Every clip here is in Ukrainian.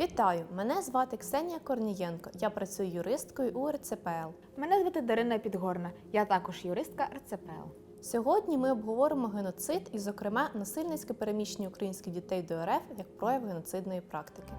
Вітаю! Мене звати Ксенія Корнієнко. Я працюю юристкою у РЦПЛ. Мене звати Дарина Підгорна. Я також юристка РЦПЛ. Сьогодні ми обговоримо геноцид і, зокрема, насильницьке переміщення українських дітей до РФ як прояв геноцидної практики.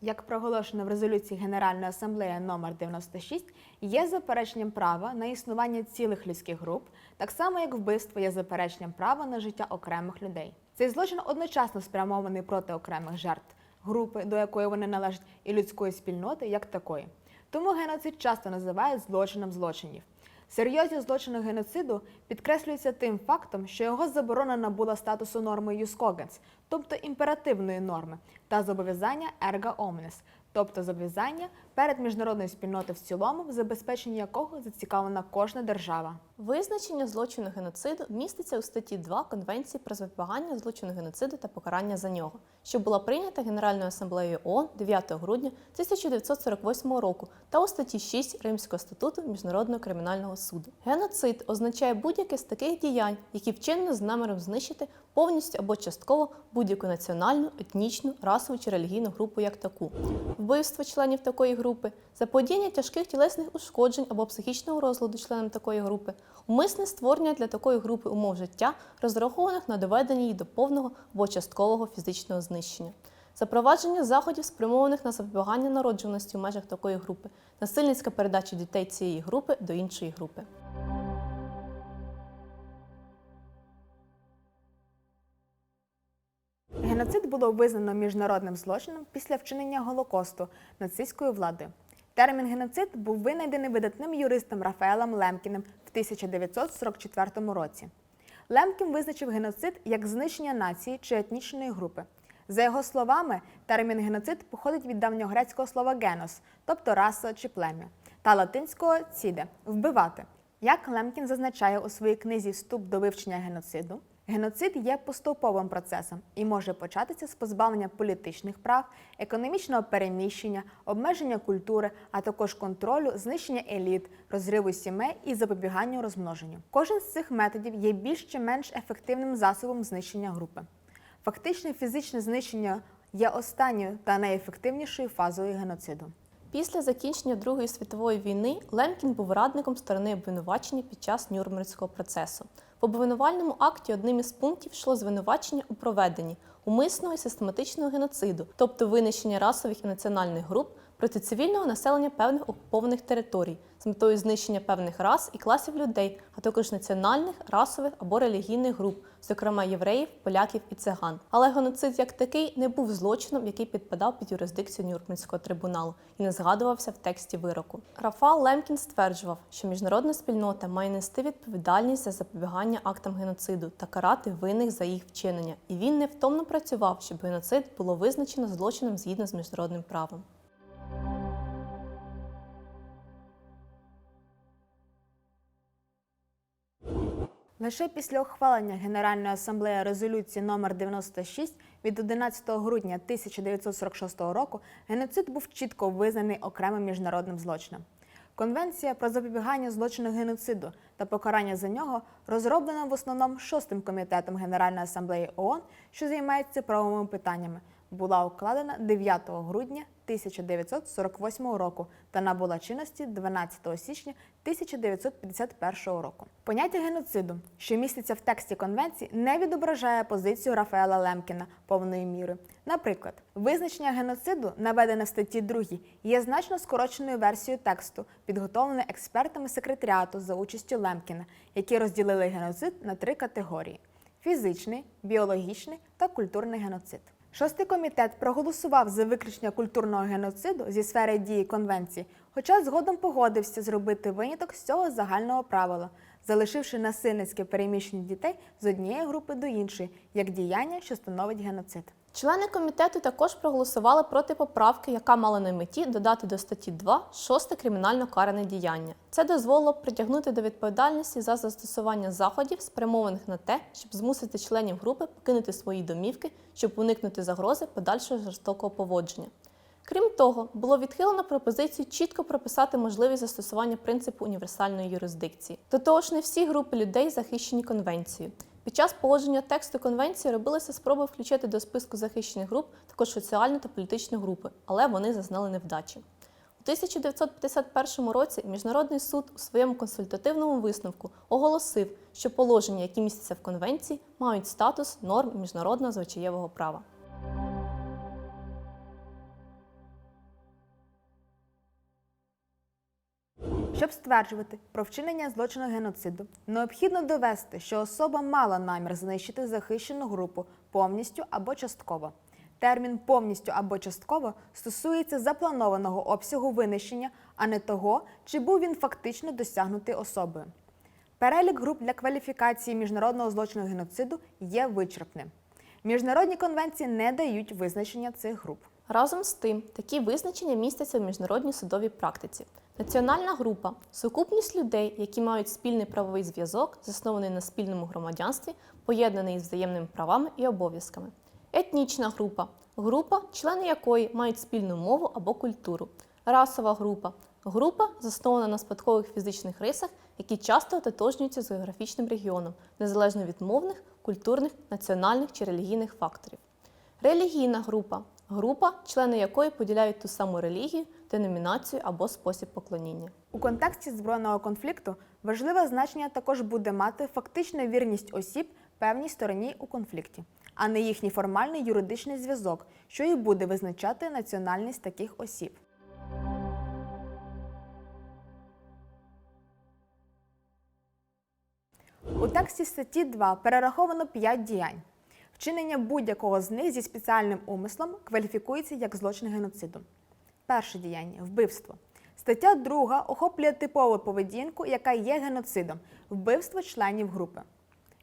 Як проголошено в резолюції Генеральної асамблеї номер 96, є запереченням права на існування цілих людських груп, так само як вбивство є запереченням права на життя окремих людей. Цей злочин одночасно спрямований проти окремих жертв групи, до якої вони належать, і людської спільноти як такої. Тому геноцид часто називають злочином злочинів. Серйозні злочини геноциду підкреслюються тим фактом, що його заборона набула статусу норми юскогенс, тобто імперативної норми, та зобов'язання erga omnes, тобто зобов'язання перед міжнародною спільнотою в цілому, в забезпеченні якого зацікавлена кожна держава. Визначення злочину геноциду міститься у статті 2 Конвенції про запобігання злочину геноциду та покарання за нього, що була прийнята Генеральною асамблеєю ООН 9 грудня 1948 року та у статті 6 Римського статуту Міжнародного кримінального суду. Геноцид означає будь-яке з таких діянь, які вчинено з наміром знищити повністю або частково будь-яку національну, етнічну, расову чи релігійну групу як таку, вбивство членів такої групи, заподіяння тяжких тілесних ушкоджень або психічного розладу членам такої групи, умисне створення для такої групи умов життя, розрахованих на доведення її до повного або часткового фізичного знищення. Запровадження заходів, спрямованих на запобігання народжуваності в межах такої групи, насильницька передача дітей цієї групи до іншої групи. Геноцид було визнано міжнародним злочином після вчинення Голокосту нацистською владою. Термін геноцид був винайдений видатним юристом Рафаелем Лемкіним в 1944 році. Лемкін визначив геноцид як знищення нації чи етнічної групи. За його словами, термін геноцид походить від давньогрецького слова генос, тобто раса чи плем'я, та латинського ціде вбивати. Як Лемкін зазначає у своїй книзі Вступ до вивчення геноциду, геноцид є поступовим процесом і може початися з позбавлення політичних прав, економічного переміщення, обмеження культури, а також контролю, знищення еліт, розриву сімей і запобіганню розмноженню. Кожен з цих методів є більш чи менш ефективним засобом знищення групи. Фактичне фізичне знищення є останньою та найефективнішою фазою геноциду. Після закінчення Другої світової війни Лемкін був радником сторони обвинувачення під час Нюрнберзького процесу. В обвинувальному акті одним із пунктів йшло звинувачення у проведенні умисного і систематичного геноциду, тобто винищення расових і національних груп проти цивільного населення певних окупованих територій з метою знищення певних рас і класів людей, а також національних, расових або релігійних груп, зокрема євреїв, поляків і циган. Але геноцид як такий не був злочином, який підпадав під юрисдикцію Нюрнберзького трибуналу і не згадувався в тексті вироку. Рафал Лемкін стверджував, що міжнародна спільнота має нести відповідальність за запобігання актам геноциду та карати винних за їх вчинення, і він невтомно працював, щоб геноцид було визначено злочином згідно з міжнародним правом. Лише після ухвалення Генеральної асамблеї резолюції номер 96 від 11 грудня 1946 року геноцид був чітко визнаний окремим міжнародним злочином. Конвенція про запобігання злочину геноциду та покарання за нього розроблена в основному шостим комітетом Генеральної асамблеї ООН, що займається правовими питаннями, була укладена 9 грудня 1948 року та набула чинності 12 січня 1951 року. Поняття геноциду, що міститься в тексті конвенції, не відображає позицію Рафаела Лемкіна повної міри. Наприклад, визначення геноциду, наведене в статті 2, є значно скороченою версією тексту, підготовленою експертами секретаріату за участю Лемкіна, які розділили геноцид на три категорії: фізичний, біологічний та культурний геноцид. Шостий комітет проголосував за виключення культурного геноциду зі сфери дії конвенції, хоча згодом погодився зробити виняток з цього загального правила, залишивши насильницьке переміщення дітей з однієї групи до іншої, як діяння, що становить геноцид. Члени комітету також проголосували проти поправки, яка мала на меті додати до статті 2 шосте кримінально каране діяння. Це дозволило притягнути до відповідальності за застосування заходів, спрямованих на те, щоб змусити членів групи покинути свої домівки, щоб уникнути загрози подальшого жорстокого поводження. Крім того, було відхилено пропозицію чітко прописати можливість застосування принципу універсальної юрисдикції. До того ж, не всі групи людей захищені конвенцією. Під час погодження тексту конвенції робилися спроби включити до списку захищених груп також соціальну та політичну групи, але вони зазнали невдачі. У 1951 році Міжнародний суд у своєму консультативному висновку оголосив, що положення, які містяться в конвенції, мають статус норм міжнародного звичаєвого права. Щоб стверджувати про вчинення злочину геноциду, необхідно довести, що особа мала намір знищити захищену групу повністю або частково. Термін повністю або частково стосується запланованого обсягу винищення, а не того, чи був він фактично досягнутий особою. Перелік груп для кваліфікації міжнародного злочину геноциду є вичерпним. Міжнародні конвенції не дають визначення цих груп. Разом з тим, такі визначення містяться в міжнародній судовій практиці. Національна група сукупність людей, які мають спільний правовий зв'язок, заснований на спільному громадянстві, поєднаний із взаємними правами і обов'язками. Етнічна група група, члени якої мають спільну мову або культуру. Расова група група, заснована на спадкових фізичних рисах, які часто ототожнюються з географічним регіоном, незалежно від мовних, культурних, національних чи релігійних факторів. Релігійна група група, члени якої поділяють ту саму релігію, деномінацію або спосіб поклоніння. У контексті збройного конфлікту важливе значення також буде мати фактична вірність осіб певній стороні у конфлікті, а не їхній формальний юридичний зв'язок, що і буде визначати національність таких осіб. У тексті статті 2 перераховано 5 діянь. Вчинення будь-якого з них зі спеціальним умислом кваліфікується як злочин геноциду. Перше діяння вбивство. Стаття 2 охоплює типову поведінку, яка є геноцидом вбивство членів групи.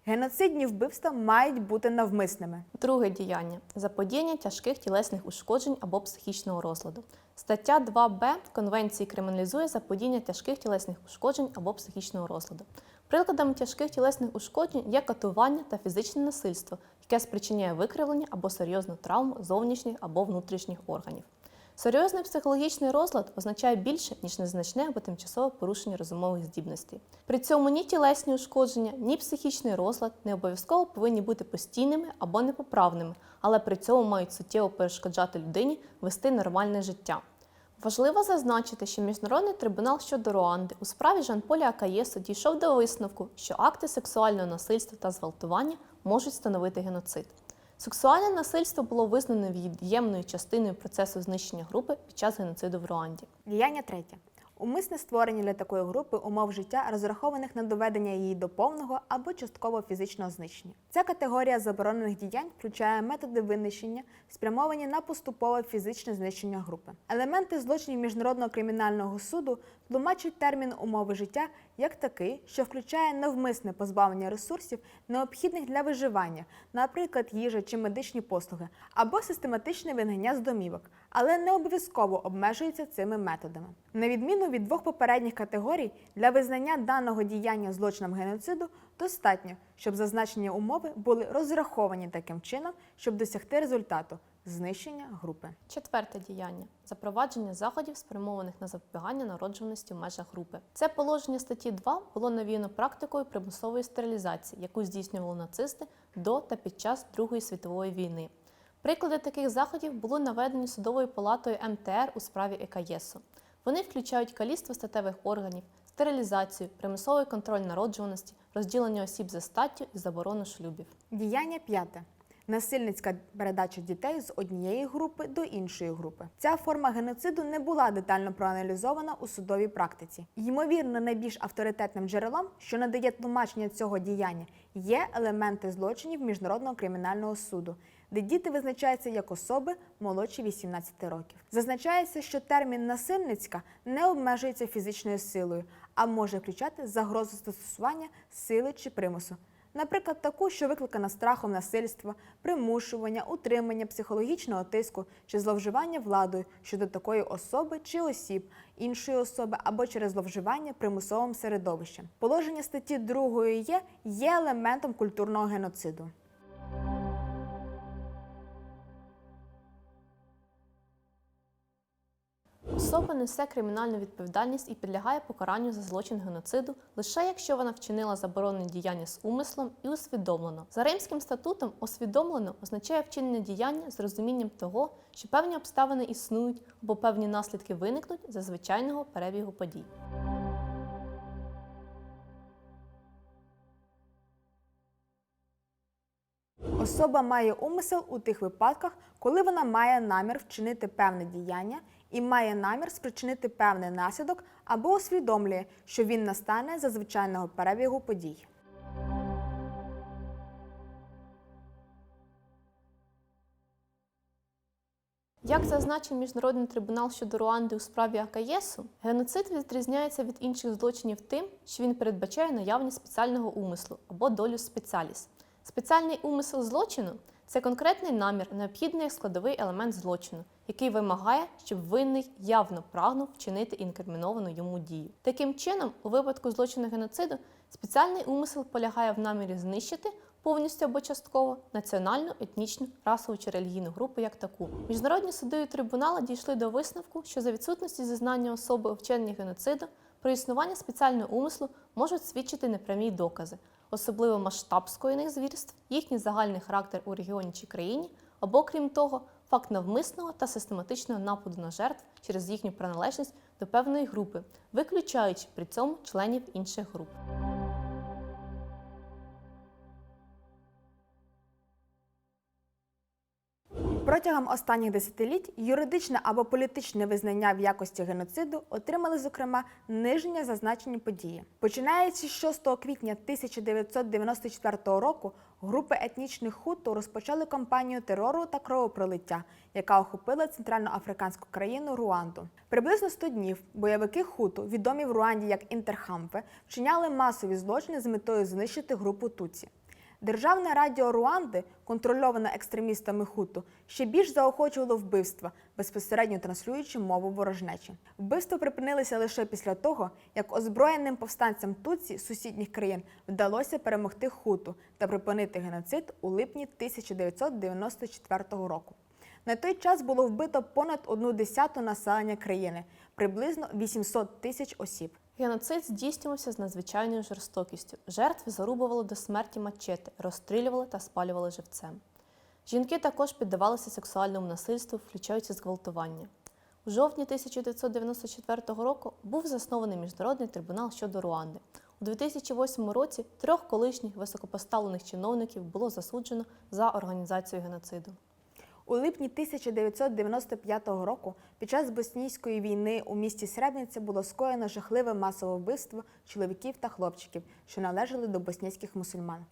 Геноцидні вбивства мають бути навмисними. Друге діяння заподіяння тяжких тілесних ушкоджень або психічного розладу. Стаття 2б Конвенції криміналізує заподіяння тяжких тілесних ушкоджень або психічного розладу. Прикладами тяжких тілесних ушкоджень є катування та фізичне насильство, яке спричиняє викривлення або серйозну травму зовнішніх або внутрішніх органів. Серйозний психологічний розлад означає більше, ніж незначне або тимчасове порушення розумових здібностей. При цьому ні тілесні ушкодження, ні психічний розлад не обов'язково повинні бути постійними або непоправними, але при цьому мають суттєво перешкоджати людині вести нормальне життя. Важливо зазначити, що Міжнародний трибунал щодо Руанди у справі Жан-Поля Акаєсу дійшов до висновку, що акти сексуального насильства та зґвалтування можуть становити геноцид. Сексуальне насильство було визнано від'ємною частиною процесу знищення групи під час геноциду в Руанді. Діяння третє. Умисне створення для такої групи умов життя, розрахованих на доведення її до повного або часткового фізичного знищення. Ця категорія заборонених діянь включає методи винищення, спрямовані на поступове фізичне знищення групи. Елементи злочинів міжнародного кримінального суду тлумачать термін умови життя як такий, що включає навмисне позбавлення ресурсів, необхідних для виживання, наприклад, їжа чи медичні послуги, або систематичне вигнання з домівок, але не обов'язково обмежується цими методами. На відміну від двох попередніх категорій, для визнання даного діяння злочином геноциду достатньо, щоб зазначені умови були розраховані таким чином, щоб досягти результату знищення групи. Четверте діяння запровадження заходів, спрямованих на запобігання народжуваності в межах групи. Це положення статті 2 було навіяно практикою примусової стерилізації, яку здійснювали нацисти до та під час Другої світової війни. Приклади таких заходів були наведені судовою палатою МТР у справі ЕКАЄСу. Вони включають каліцтво статевих органів, стерилізацію, примусовий контроль народжуваності, розділення осіб за статтю і заборону шлюбів. Діяння п'яте. Насильницька передача дітей з однієї групи до іншої групи. Ця форма геноциду не була детально проаналізована у судовій практиці. Ймовірно, найбільш авторитетним джерелом, що надає тлумачення цього діяння, є елементи злочинів міжнародного кримінального суду, де діти визначаються як особи молодші 18 років. Зазначається, що термін насильницька не обмежується фізичною силою, а може включати загрозу застосування сили чи примусу. Наприклад, таку, що викликана страхом насильства, примушування, утримання, психологічного тиску чи зловживання владою щодо такої особи чи осіб, іншої особи або через зловживання примусовим середовищем. Положення статті 2 є, є елементом культурного геноциду. Особа несе кримінальну відповідальність і підлягає покаранню за злочин геноциду лише якщо вона вчинила заборонені діяння з умислом і усвідомлено. За Римським статутом усвідомлено означає вчинення діяння з розумінням того, що певні обставини існують або певні наслідки виникнуть за звичайного перебігу подій. Особа має умисел у тих випадках, коли вона має намір вчинити певне діяння і має намір спричинити певний наслідок або усвідомлює, що він настане за звичайного перебігу подій. Як зазначив Міжнародний трибунал щодо Руанди у справі АКЄСу, геноцид відрізняється від інших злочинів тим, що він передбачає наявність спеціального умислу або долю спеціаліс. Спеціальний умисел злочину це конкретний намір, необхідний складовий елемент злочину, який вимагає, щоб винний явно прагнув вчинити інкриміновану йому дію. Таким чином, у випадку злочину геноциду, спеціальний умисел полягає в намірі знищити повністю або частково національну, етнічну, расову чи релігійну групу як таку. Міжнародні суди і трибунали дійшли до висновку, що за відсутності зізнання особи у геноциду про існування спеціального умислу можуть свідчити непрямі докази, особливо масштаб скоєних звірств, їхній загальний характер у регіоні чи країні, або крім того, факт навмисного та систематичного нападу на жертв через їхню приналежність до певної групи, виключаючи при цьому членів інших груп. Протягом останніх десятиліть юридичне або політичне визнання в якості геноциду отримали, зокрема, нижнє зазначені події. Починаючи з 6 квітня 1994 року, групи етнічних хуту розпочали кампанію терору та кровопролиття, яка охопила центральноафриканську країну Руанду. Приблизно 100 днів бойовики хуту, відомі в Руанді як інтерхампи, вчиняли масові злочини з метою знищити групу Туці. Державне радіо Руанди, контрольоване екстремістами Хуту, ще більш заохочувало вбивства, безпосередньо транслюючи мову ворожнечі. Вбивства припинилися лише після того, як озброєним повстанцям Туці сусідніх країн вдалося перемогти Хуту та припинити геноцид у липні 1994 року. На той час було вбито понад одну десяту населення країни, приблизно 800 тисяч осіб. Геноцид здійснювався з надзвичайною жорстокістю. Жертв зарубували до смерті мачети, розстрілювали та спалювали живцем. Жінки також піддавалися сексуальному насильству, включаючи зґвалтування. У жовтні 1994 року був заснований міжнародний трибунал щодо Руанди. У 2008 році трьох колишніх високопоставлених чиновників було засуджено за організацію геноциду. У липні 1995 року під час боснійської війни у місті Сребниця було скоєно жахливе масове вбивство чоловіків та хлопчиків, що належали до боснійських мусульман.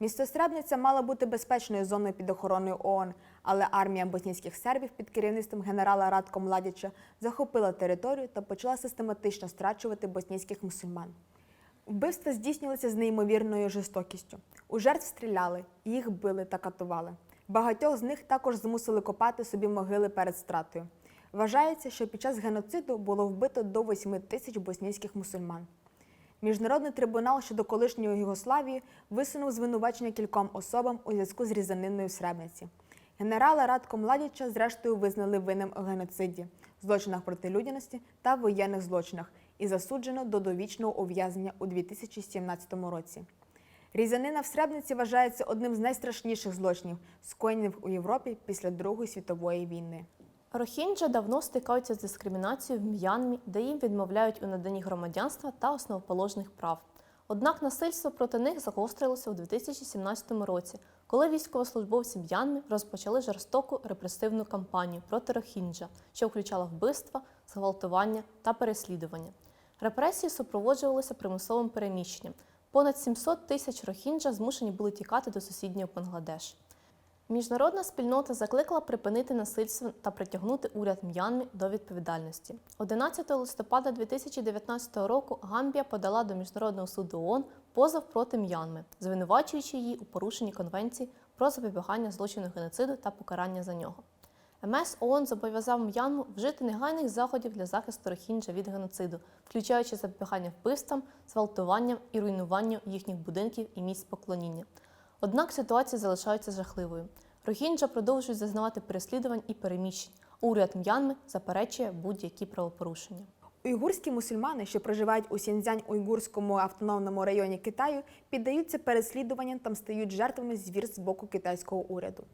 Місто Сребниця мало бути безпечною зоною під охороною ООН, але армія боснійських сербів під керівництвом генерала Радко Младіча захопила територію та почала систематично страчувати боснійських мусульман. Вбивства здійснювалися з неймовірною жорстокістю. У жертв стріляли, їх били та катували. Багатьох з них також змусили копати собі могили перед стратою. Вважається, що під час геноциду було вбито до 8 тисяч боснійських мусульман. Міжнародний трибунал щодо колишньої Югославії висунув звинувачення кільком особам у зв'язку з різаниною в Сребниці. Генерала Радко Младіча зрештою визнали винним у геноциді, злочинах проти людяності та воєнних злочинах і засуджено до довічного ув'язнення у 2017 році. Різанина в Сребниці вважається одним з найстрашніших злочинів, скоєних у Європі після Другої світової війни. Рохінджа давно стикаються з дискримінацією в М'янмі, де їм відмовляють у наданні громадянства та основоположних прав. Однак насильство проти них загострилося у 2017 році, коли військовослужбовці М'янми розпочали жорстоку репресивну кампанію проти Рохінджа, що включала вбивства, зґвалтування та переслідування. Репресії супроводжувалися примусовим переміщенням. Понад 700 тисяч рохінджа змушені були тікати до сусіднього Бангладеш. Міжнародна спільнота закликала припинити насильство та притягнути уряд М'янми до відповідальності. 11 листопада 2019 року Гамбія подала до Міжнародного суду ООН позов проти М'янми, звинувачуючи її у порушенні конвенції про запобігання злочину геноциду та покарання за нього. МС ООН зобов'язав М'янму вжити негайних заходів для захисту Рохінджа від геноциду, включаючи запобігання вбивствам, зґвалтуванням і руйнуванню їхніх будинків і місць поклоніння. Однак ситуація залишається жахливою. Рохінджа продовжують зазнавати переслідувань і переміщень, уряд М'янми заперечує будь-які правопорушення. Уйгурські мусульмани, що проживають у Сіньцзянь-Уйгурському автономному районі Китаю, піддаються переслідуванням та стають жертвами звірств з боку китайського уряду.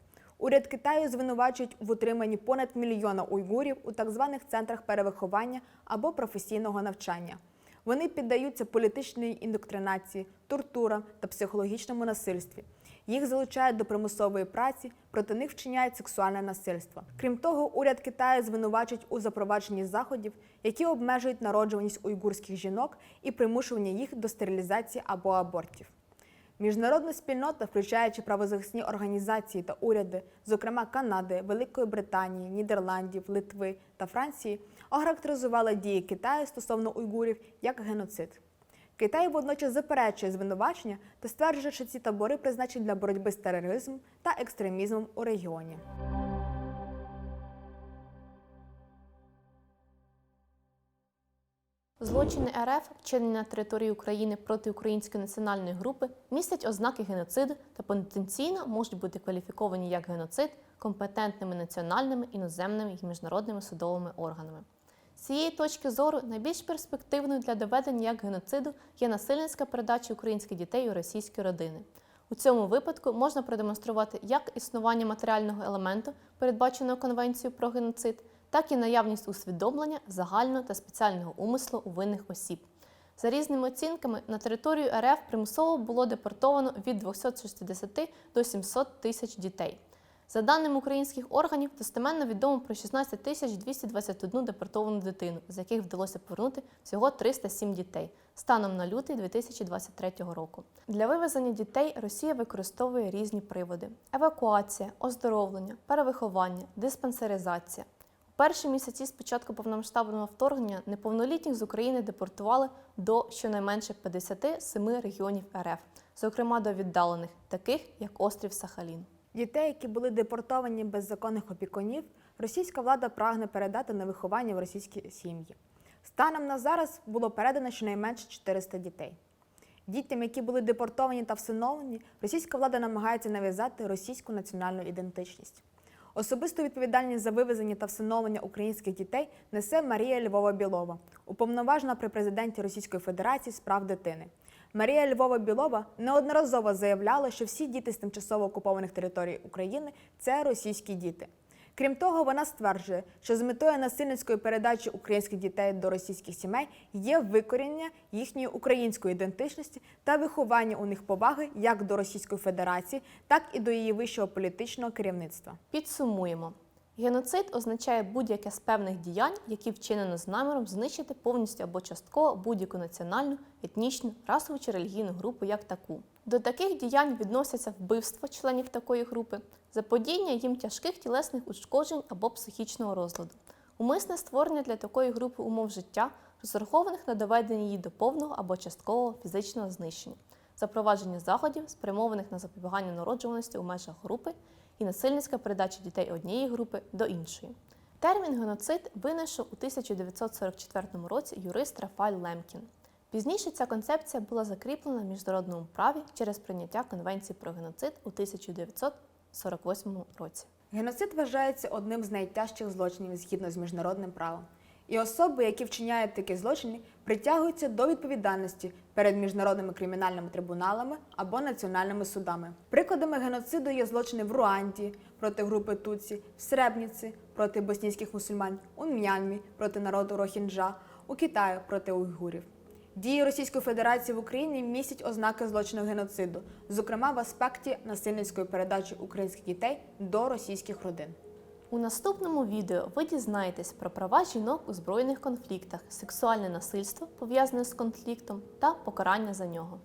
Уряд Китаю звинувачують в утриманні понад мільйона уйгурів у так званих центрах перевиховання або професійного навчання. Вони піддаються політичній індоктринації, тортурам та психологічному насильстві. Їх залучають до примусової праці, проти них вчиняють сексуальне насильство. Крім того, уряд Китаю звинувачують у запровадженні заходів, які обмежують народжуваність уйгурських жінок і примушування їх до стерилізації або абортів. Міжнародна спільнота, включаючи правозахисні організації та уряди, зокрема Канади, Великої Британії, Нідерландів, Литви та Франції, охарактеризувала дії Китаю стосовно уйгурів як геноцид. Китай водночас заперечує звинувачення та стверджує, що ці табори призначені для боротьби з тероризмом та екстремізмом у регіоні. Злочини РФ, вчинені на території України проти української національної групи, містять ознаки геноциду та потенційно можуть бути кваліфіковані як геноцид компетентними національними, іноземними і міжнародними судовими органами. З цієї точки зору найбільш перспективною для доведення як геноциду є насильницька передача українських дітей у російські родини. У цьому випадку можна продемонструвати як існування матеріального елементу, передбаченого Конвенцією про геноцид, так і наявність усвідомлення загального та спеціального умислу у винних осіб. За різними оцінками, на територію РФ примусово було депортовано від 260 до 700 тисяч дітей. За даними українських органів, достеменно відомо про 16 тисяч 221 депортовану дитину, з яких вдалося повернути всього 307 дітей станом на лютий 2023 року. Для вивезення дітей Росія використовує різні приводи: евакуація, оздоровлення, перевиховання, диспансеризація. Перші місяці з початку повномасштабного вторгнення неповнолітніх з України депортували до щонайменше 57 регіонів РФ, зокрема до віддалених, таких як острів Сахалін. Дітей, які були депортовані без законних опікунів, російська влада прагне передати на виховання в російські сім'ї. Станом на зараз було передано щонайменше 400 дітей. Дітям, які були депортовані та всиновлені, російська влада намагається нав'язати російську національну ідентичність. Особисту відповідальність за вивезення та всиновлення українських дітей несе Марія Львова Білова, уповноважена при президенті Російської Федерації з прав дитини. Марія Львова Білова неодноразово заявляла, що всі діти з тимчасово окупованих територій України це російські діти. Крім того, вона стверджує, що з метою насильницької передачі українських дітей до російських сімей є викорінення їхньої української ідентичності та виховання у них поваги як до Російської Федерації, так і до її вищого політичного керівництва. Підсумуємо. Геноцид означає будь-яке з певних діянь, які вчинено з наміром знищити повністю або частково будь-яку національну, етнічну, расову чи релігійну групу як таку. До таких діянь відносяться вбивство членів такої групи, заподіяння їм тяжких тілесних ушкоджень або психічного розладу, умисне створення для такої групи умов життя, розрахованих на доведення її до повного або часткового фізичного знищення, запровадження заходів, спрямованих на запобігання народжуваності у межах групи і насильницька передача дітей однієї групи до іншої. Термін геноцид винайшов у 1944 році юрист Рафаль Лемкін. Пізніше ця концепція була закріплена в міжнародному праві через прийняття Конвенції про геноцид у 1948 році. Геноцид вважається одним з найтяжчих злочинів згідно з міжнародним правом. І особи, які вчиняють такі злочини, притягуються до відповідальності перед міжнародними кримінальними трибуналами або національними судами. Прикладами геноциду є злочини в Руанді проти групи Туці, в Сребніці проти боснійських мусульман, у М'янмі проти народу Рохінджа, у Китаї проти уйгурів. Дії Російської Федерації в Україні містять ознаки злочину геноциду, зокрема в аспекті насильницької передачі українських дітей до російських родин. У наступному відео ви дізнаєтесь про права жінок у збройних конфліктах, сексуальне насильство пов'язане з конфліктом та покарання за нього.